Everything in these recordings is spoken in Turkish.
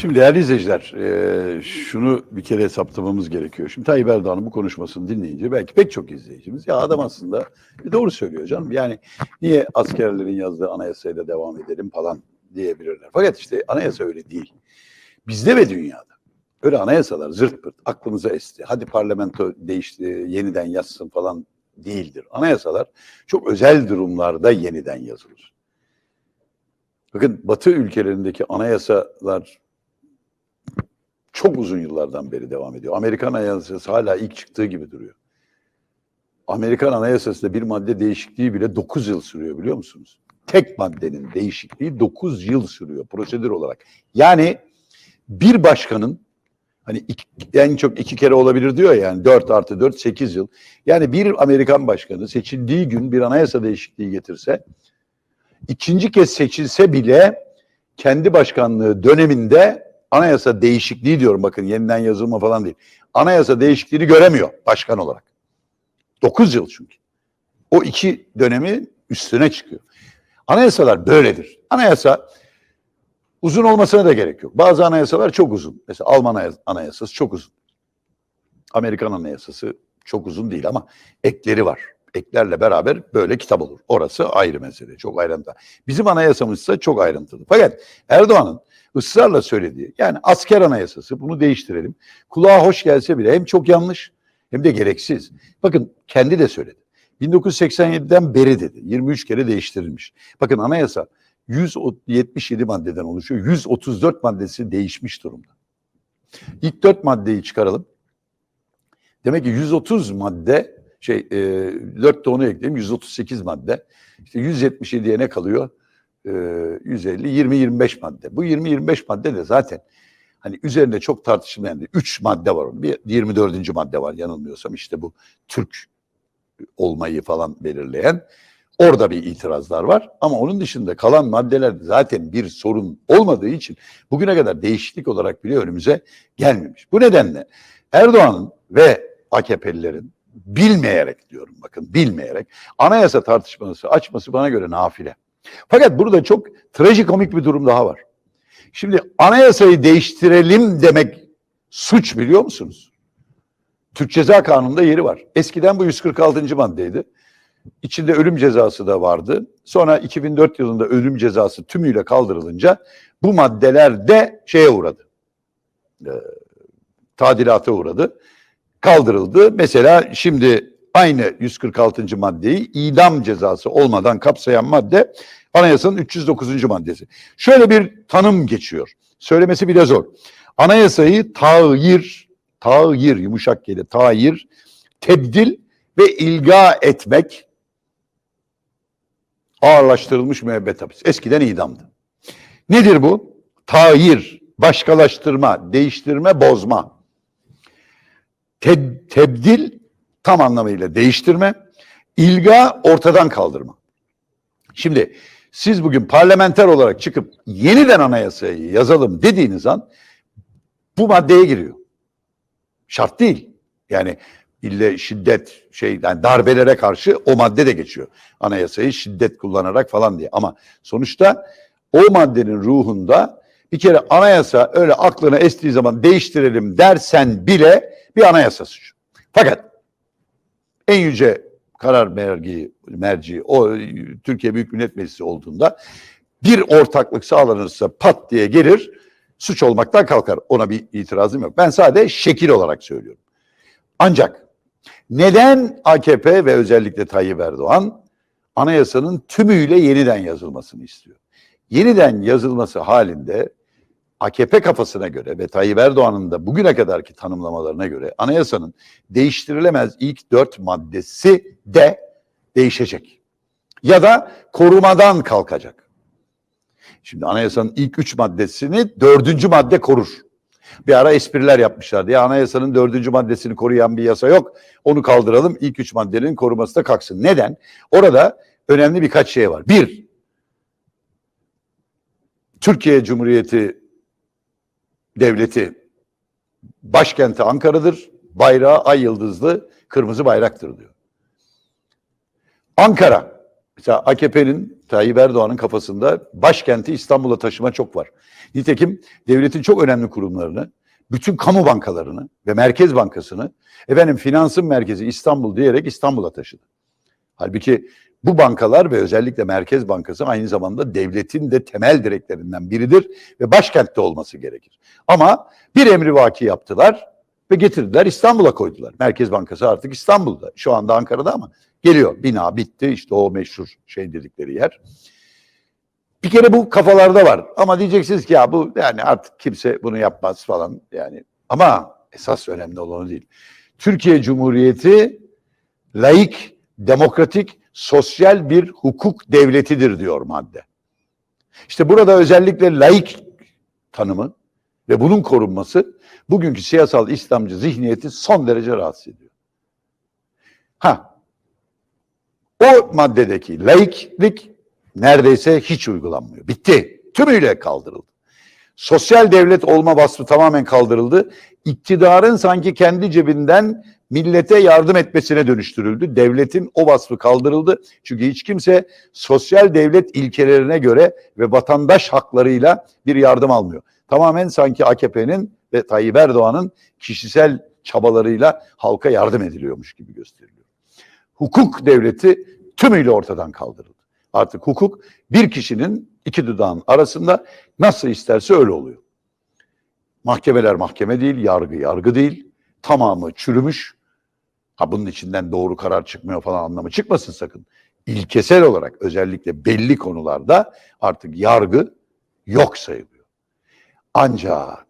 Şimdi değerli izleyiciler, e, şunu bir kere hesaplamamız gerekiyor. Şimdi Tayyip Erdoğan'ın bu konuşmasını dinleyince belki pek çok izleyicimiz ya adam aslında doğru söylüyor canım. Yani niye askerlerin yazdığı anayasayla devam edelim falan diyebilirler. Fakat işte anayasa öyle değil. Bizde ve dünyada öyle anayasalar zırt pırt aklımıza esti. Hadi parlamento değişti, yeniden yazsın falan değildir. Anayasalar çok özel durumlarda yeniden yazılır. Bakın Batı ülkelerindeki anayasalar çok uzun yıllardan beri devam ediyor. Amerikan Anayasası hala ilk çıktığı gibi duruyor. Amerikan Anayasası'nda bir madde değişikliği bile 9 yıl sürüyor biliyor musunuz? Tek maddenin değişikliği 9 yıl sürüyor prosedür olarak. Yani bir başkanın hani iki, en çok iki kere olabilir diyor ya, yani 4 artı 4 8 yıl. Yani bir Amerikan başkanı seçildiği gün bir anayasa değişikliği getirse ikinci kez seçilse bile kendi başkanlığı döneminde anayasa değişikliği diyorum bakın yeniden yazılma falan değil. Anayasa değişikliğini göremiyor başkan olarak. 9 yıl çünkü. O iki dönemi üstüne çıkıyor. Anayasalar böyledir. Anayasa uzun olmasına da gerek yok. Bazı anayasalar çok uzun. Mesela Alman anayasası çok uzun. Amerikan anayasası çok uzun değil ama ekleri var. Eklerle beraber böyle kitap olur. Orası ayrı mesele. Çok ayrıntı. Bizim anayasamız ise çok ayrıntılı. Fakat Erdoğan'ın ısrarla söylediği yani asker anayasası bunu değiştirelim. Kulağa hoş gelse bile hem çok yanlış hem de gereksiz. Bakın kendi de söyledi. 1987'den beri dedi. 23 kere değiştirilmiş. Bakın anayasa 177 maddeden oluşuyor. 134 maddesi değişmiş durumda. İlk 4 maddeyi çıkaralım. Demek ki 130 madde şey e, 4 de onu ekleyelim 138 madde. İşte 177'ye ne kalıyor? E, 150 20 25 madde. Bu 20 25 madde de zaten hani üzerinde çok tartışılmayan 3 madde var. Bir 24. madde var yanılmıyorsam işte bu Türk olmayı falan belirleyen orada bir itirazlar var. Ama onun dışında kalan maddeler zaten bir sorun olmadığı için bugüne kadar değişiklik olarak bile önümüze gelmemiş. Bu nedenle Erdoğan'ın ve AKP'lilerin bilmeyerek diyorum bakın bilmeyerek anayasa tartışması açması bana göre nafile. Fakat burada çok trajikomik bir durum daha var. Şimdi anayasayı değiştirelim demek suç biliyor musunuz? Türk Ceza Kanunu'nda yeri var. Eskiden bu 146. maddeydi. İçinde ölüm cezası da vardı. Sonra 2004 yılında ölüm cezası tümüyle kaldırılınca bu maddeler de şeye uğradı. E, tadilata uğradı. Kaldırıldı. Mesela şimdi aynı 146. maddeyi idam cezası olmadan kapsayan madde anayasanın 309. maddesi. Şöyle bir tanım geçiyor. Söylemesi bile zor. Anayasayı tağyir, tağyir yumuşak geli, tağyir, tebdil ve ilga etmek ağırlaştırılmış müebbet hapis. Eskiden idamdı. Nedir bu? Tağyir, başkalaştırma, değiştirme, bozma. Te- tebdil tam anlamıyla değiştirme, ilga ortadan kaldırma. Şimdi siz bugün parlamenter olarak çıkıp yeniden anayasayı yazalım dediğiniz an bu maddeye giriyor. Şart değil. Yani ille şiddet şey yani darbelere karşı o madde de geçiyor. Anayasayı şiddet kullanarak falan diye. Ama sonuçta o maddenin ruhunda bir kere anayasa öyle aklına estiği zaman değiştirelim dersen bile bir anayasa suçu. Fakat en yüce karar mergi, merci o Türkiye Büyük Millet Meclisi olduğunda bir ortaklık sağlanırsa pat diye gelir suç olmaktan kalkar. Ona bir itirazım yok. Ben sadece şekil olarak söylüyorum. Ancak neden AKP ve özellikle Tayyip Erdoğan anayasanın tümüyle yeniden yazılmasını istiyor? Yeniden yazılması halinde AKP kafasına göre ve Tayyip Erdoğan'ın da bugüne kadarki tanımlamalarına göre anayasanın değiştirilemez ilk dört maddesi de değişecek. Ya da korumadan kalkacak. Şimdi anayasanın ilk üç maddesini dördüncü madde korur. Bir ara espriler yapmışlardı. Ya anayasanın dördüncü maddesini koruyan bir yasa yok. Onu kaldıralım. İlk üç maddenin koruması da kalksın. Neden? Orada önemli birkaç şey var. Bir, Türkiye Cumhuriyeti devleti başkenti Ankara'dır. Bayrağı ay yıldızlı kırmızı bayraktır diyor. Ankara Mesela AKP'nin, Tayyip Erdoğan'ın kafasında başkenti İstanbul'a taşıma çok var. Nitekim devletin çok önemli kurumlarını, bütün kamu bankalarını ve Merkez Bankası'nı efendim finansın merkezi İstanbul diyerek İstanbul'a taşıdı. Halbuki bu bankalar ve özellikle Merkez Bankası aynı zamanda devletin de temel direklerinden biridir ve başkentte olması gerekir. Ama bir emri vaki yaptılar ve getirdiler İstanbul'a koydular. Merkez Bankası artık İstanbul'da. Şu anda Ankara'da ama geliyor. Bina bitti işte o meşhur şey dedikleri yer. Bir kere bu kafalarda var. Ama diyeceksiniz ki ya bu yani artık kimse bunu yapmaz falan yani. Ama esas önemli olan değil. Türkiye Cumhuriyeti laik, demokratik, sosyal bir hukuk devletidir diyor madde. İşte burada özellikle laik tanımı ve bunun korunması bugünkü siyasal İslamcı zihniyeti son derece rahatsız ediyor. Ha, o maddedeki laiklik neredeyse hiç uygulanmıyor. Bitti. Tümüyle kaldırıldı. Sosyal devlet olma vasfı tamamen kaldırıldı. İktidarın sanki kendi cebinden millete yardım etmesine dönüştürüldü. Devletin o vasfı kaldırıldı. Çünkü hiç kimse sosyal devlet ilkelerine göre ve vatandaş haklarıyla bir yardım almıyor. Tamamen sanki AKP'nin ve Tayyip Erdoğan'ın kişisel çabalarıyla halka yardım ediliyormuş gibi gösteriliyor. Hukuk devleti tümüyle ortadan kaldırıldı. Artık hukuk bir kişinin iki dudağın arasında nasıl isterse öyle oluyor. Mahkemeler mahkeme değil, yargı yargı değil. Tamamı çürümüş. Ha bunun içinden doğru karar çıkmıyor falan anlamı çıkmasın sakın. İlkesel olarak özellikle belli konularda artık yargı yok sayılıyor. Ancak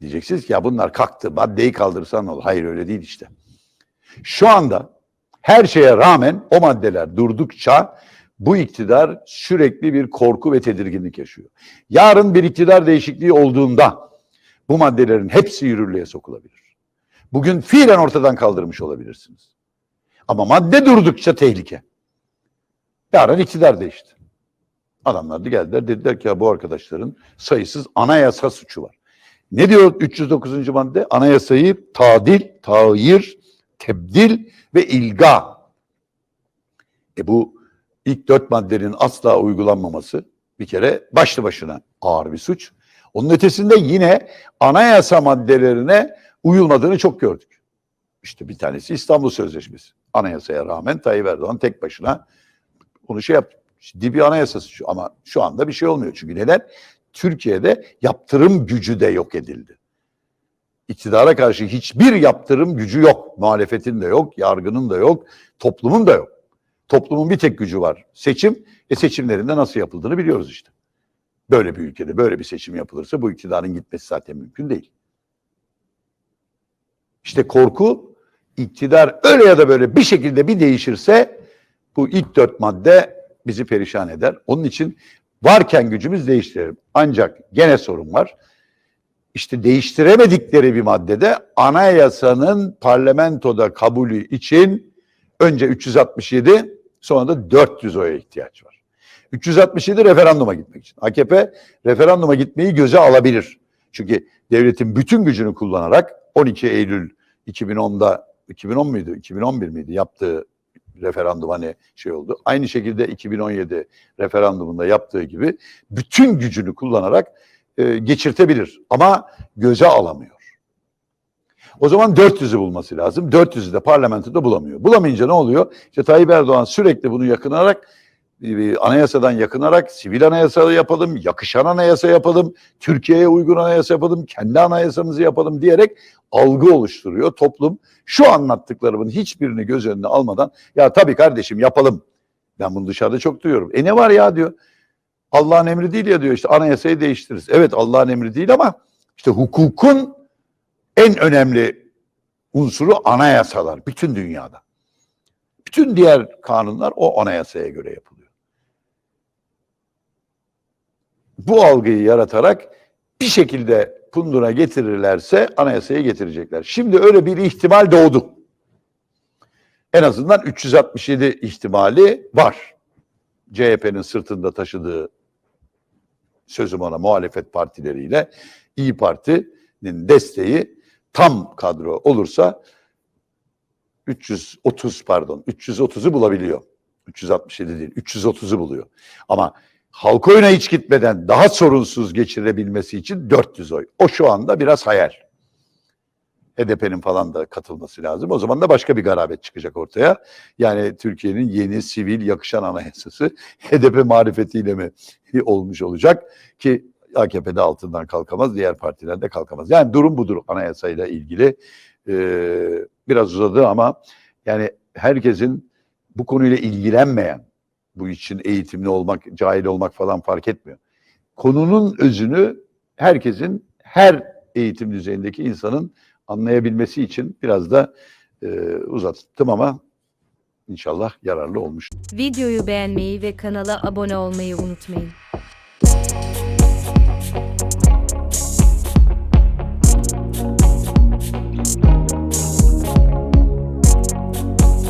diyeceksiniz ki ya bunlar kalktı maddeyi kaldırsan olur. Hayır öyle değil işte. Şu anda her şeye rağmen o maddeler durdukça bu iktidar sürekli bir korku ve tedirginlik yaşıyor. Yarın bir iktidar değişikliği olduğunda bu maddelerin hepsi yürürlüğe sokulabilir. Bugün fiilen ortadan kaldırmış olabilirsiniz. Ama madde durdukça tehlike. Yarın iktidar değişti. Adamlar da geldiler dediler ki ya bu arkadaşların sayısız anayasa suçu var. Ne diyor 309. madde? Anayasayı tadil, tayir, tebdil ve ilga. E bu ilk dört maddenin asla uygulanmaması bir kere başlı başına ağır bir suç. Onun ötesinde yine anayasa maddelerine uyulmadığını çok gördük. İşte bir tanesi İstanbul Sözleşmesi. Anayasaya rağmen Tayyip Erdoğan tek başına onu şey yaptı. Ciddi bir anayasa suçu ama şu anda bir şey olmuyor. Çünkü neden? Türkiye'de yaptırım gücü de yok edildi. İktidara karşı hiçbir yaptırım gücü yok. Muhalefetin de yok, yargının da yok, toplumun da yok. Toplumun bir tek gücü var. Seçim. E seçimlerinde nasıl yapıldığını biliyoruz işte. Böyle bir ülkede böyle bir seçim yapılırsa bu iktidarın gitmesi zaten mümkün değil. İşte korku iktidar öyle ya da böyle bir şekilde bir değişirse bu ilk dört madde bizi perişan eder. Onun için varken gücümüz değiştirelim. Ancak gene sorun var. İşte değiştiremedikleri bir maddede anayasanın parlamentoda kabulü için önce 367 sonra da 400 oya ihtiyaç var. 367 referanduma gitmek için. AKP referanduma gitmeyi göze alabilir. Çünkü devletin bütün gücünü kullanarak 12 Eylül 2010'da 2010 muydu? 2011 miydi? Yaptığı referandum hani şey oldu. Aynı şekilde 2017 referandumunda yaptığı gibi bütün gücünü kullanarak e, geçirtebilir ama göze alamıyor. O zaman 400'ü bulması lazım. 400'ü de parlamentoda bulamıyor. Bulamayınca ne oluyor? İşte Tayyip Erdoğan sürekli bunu yakınarak anayasadan yakınarak sivil anayasa yapalım, yakışan anayasa yapalım, Türkiye'ye uygun anayasa yapalım, kendi anayasamızı yapalım diyerek algı oluşturuyor toplum. Şu anlattıklarımın hiçbirini göz önüne almadan ya tabii kardeşim yapalım. Ben bunu dışarıda çok duyuyorum. E ne var ya diyor. Allah'ın emri değil ya diyor işte anayasayı değiştiririz. Evet Allah'ın emri değil ama işte hukukun en önemli unsuru anayasalar bütün dünyada. Bütün diğer kanunlar o anayasaya göre yapılıyor. Bu algıyı yaratarak bir şekilde kundura getirirlerse anayasaya getirecekler. Şimdi öyle bir ihtimal doğdu. En azından 367 ihtimali var. CHP'nin sırtında taşıdığı sözüm ona muhalefet partileriyle İyi Parti'nin desteği tam kadro olursa 330 pardon 330'u bulabiliyor. 367 değil 330'u buluyor. Ama halk oyuna hiç gitmeden daha sorunsuz geçirebilmesi için 400 oy. O şu anda biraz hayal. HDP'nin falan da katılması lazım. O zaman da başka bir garabet çıkacak ortaya. Yani Türkiye'nin yeni sivil yakışan anayasası HDP marifetiyle mi olmuş olacak ki AKP'de altından kalkamaz, diğer partiler de kalkamaz. Yani durum budur anayasayla ilgili. Ee, biraz uzadı ama yani herkesin bu konuyla ilgilenmeyen, bu için eğitimli olmak, cahil olmak falan fark etmiyor. Konunun özünü herkesin, her eğitim düzeyindeki insanın anlayabilmesi için biraz da e, uzattım ama inşallah yararlı olmuş. Videoyu beğenmeyi ve kanala abone olmayı unutmayın.